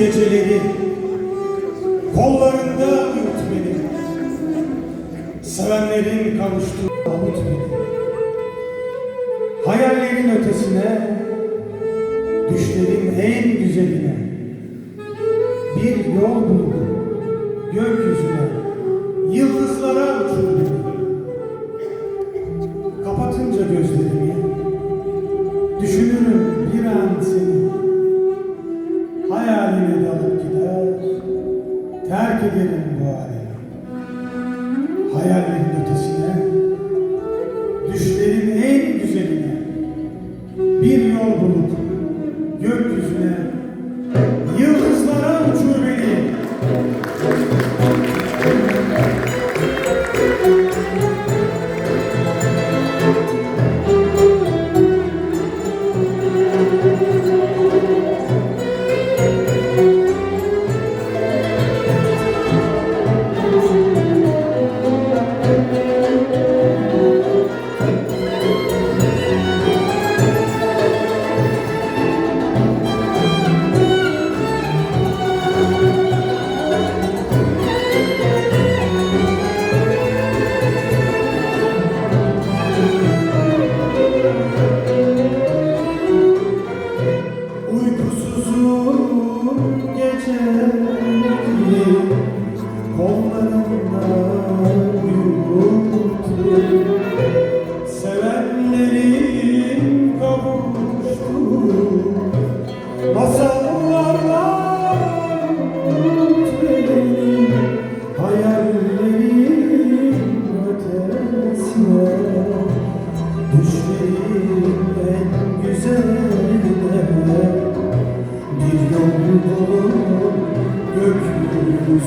geceleri Kollarında yut beni Sevenlerin kavuştuğu avut beni Hayallerin ötesine Düşlerin en güzeline Bir yol bulup Gökyüzüne Yıldızlara uçur Kapatınca gözlerimi tem que.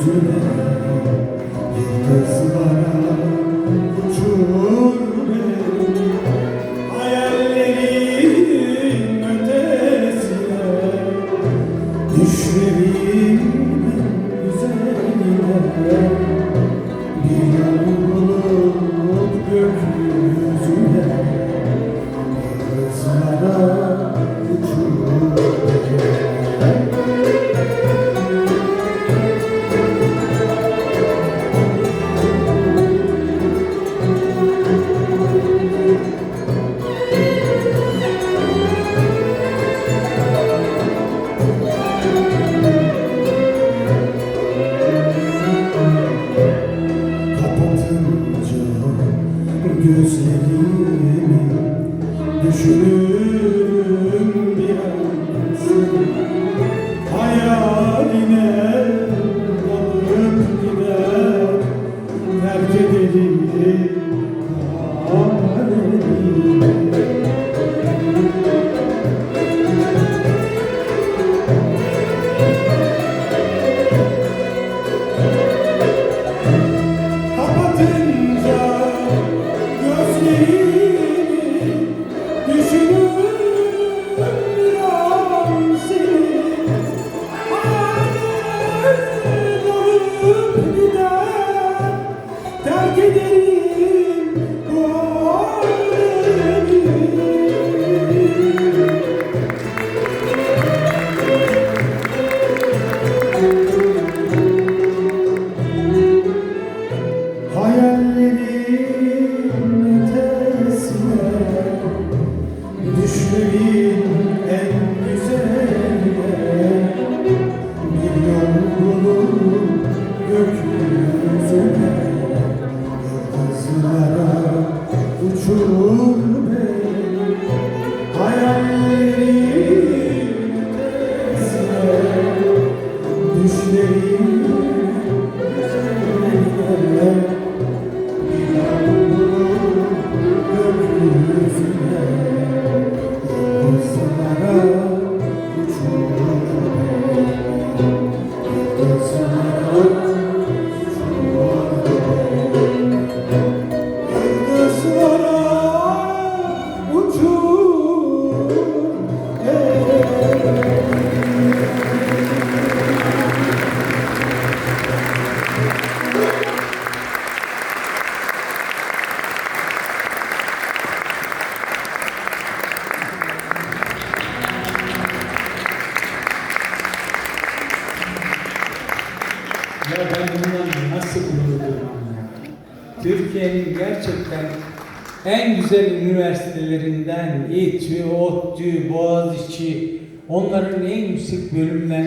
Jerusalem. gözlerimi düşünür Hak ederiz. poderei. Türkiye'nin gerçekten en güzel üniversitelerinden İTÜ, ODTÜ, Boğaziçi, onların en yüksek bölümlerinden